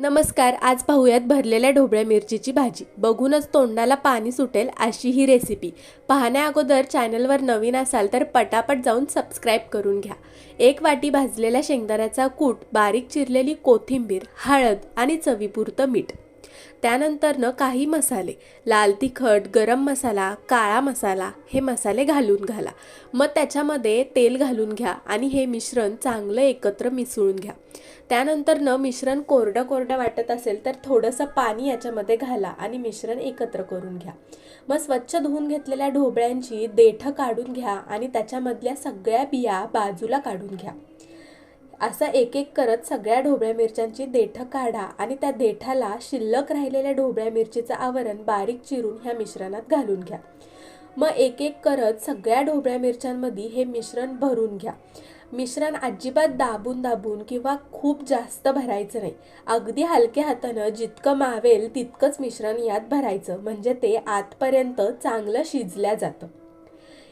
नमस्कार आज पाहूयात भरलेल्या ढोबळ्या मिरचीची भाजी. बघूनच तोंडाला पाणी सुटेल अशी ही रेसिपी पाहण्या अगोदर चॅनलवर नवीन असाल तर पटापट जाऊन सबस्क्राईब करून घ्या. एक वाटी भाजलेल्या शेंगदाण्याचा कूट बारीक चिरलेली कोथिंबीर हळद आणि चवीपुरतं मीठ. त्यानंतरनं काही मसाले लाल तिखट गरम मसाला काळा मसाला हे मसाले घालून घाला. मग त्याच्यामध्ये तेल घालून घ्या आणि हे मिश्रण चांगलं एकत्र मिसळून घ्या. त्यानंतरनं मिश्रण कोरडं कोरडं वाटत असेल तर थोडंसं पाणी याच्यामध्ये घाला आणि मिश्रण एकत्र करून घ्या. मग स्वच्छ धुवून घेतलेल्या ढोबळ्यांची देठं काढून घ्या आणि त्याच्यामधल्या सगळ्या बिया बाजूला काढून घ्या. असं एक एक करत सगळ्या ढोबळ्या मिरच्यांची देठं काढा आणि त्या देठाला शिल्लक राहिलेल्या ढोबळ्या मिरचीचं आवरण बारीक चिरून ह्या मिश्रणात घालून घ्या. मग एक एक करत सगळ्या ढोबळ्या मिरच्यांमध्ये हे मिश्रण भरून घ्या. मिश्रण अजिबात दाबून दाबून किंवा खूप जास्त भरायचं नाही. अगदी हलक्या हातानं जितकं मावेल तितकंच मिश्रण यात भरायचं. म्हणजे ते आतपर्यंत चांगलं शिजल्या जातं.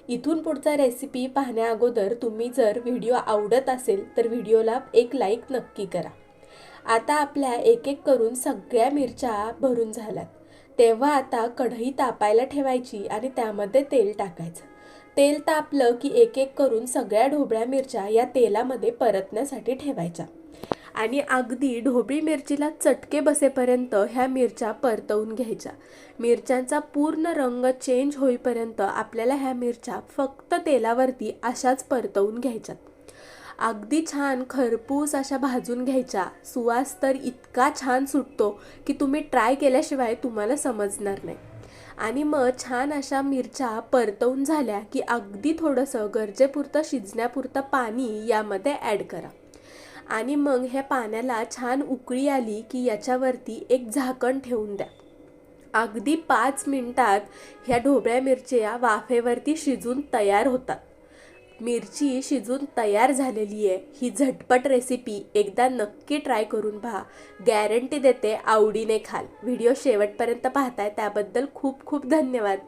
इथून पुढचा रेसिपी पाहण्या अगोदर तुम्ही जर व्हिडिओ आवडत असेल तर व्हिडिओला एक लाईक नक्की करा. आता आपल्या एक एक करून सगळ्या मिरच्या भरून झाल्यात. तेव्हा आता कढई तापायला ठेवायची आणि त्यामध्ये तेल टाकायचं. तेल तापलं की एक एक करून सगळ्या ढोबळ्या मिरच्या या तेलामध्ये परतण्यासाठी ठेवायच्या. आणि अगदी ढोबळी मिरचीला चटके बसेपर्यंत ह्या मिरच्या परतवून घ्यायच्या. मिरच्यांचा पूर्ण रंग चेंज होईपर्यंत आपल्याला ह्या मिरच्या फक्त तेलावरती अशाच परतवून घ्यायच्यात. अगदी छान खरपूस अशा भाजून घ्यायच्या. सुवास तर इतका छान सुटतो की तुम्ही ट्राय केल्याशिवाय तुम्हाला समजणार नाही. आणि मग छान अशा मिरच्या परतवून झाल्या की अगदी थोडंसं गरजेपुरतं शिजण्यापुरतं पाणी यामध्ये ॲड करा. आणि मग ह्या पाण्याला छान उकळी आली की याच्यावरती एक झाकण ठेवून द्या. अगदी पाच मिनटात ह्या ढोबळ्या मिरच्या वाफेवरती शिजून तयार होतात. मिरची शिजून तयार झालेली आहे. ही झटपट रेसिपी एकदा नक्की ट्राय करून पहा. गॅरंटी देते आवडीने खाल. व्हिडिओ शेवटपर्यंत पाहताय. त्याबद्दल खूप खूप धन्यवाद.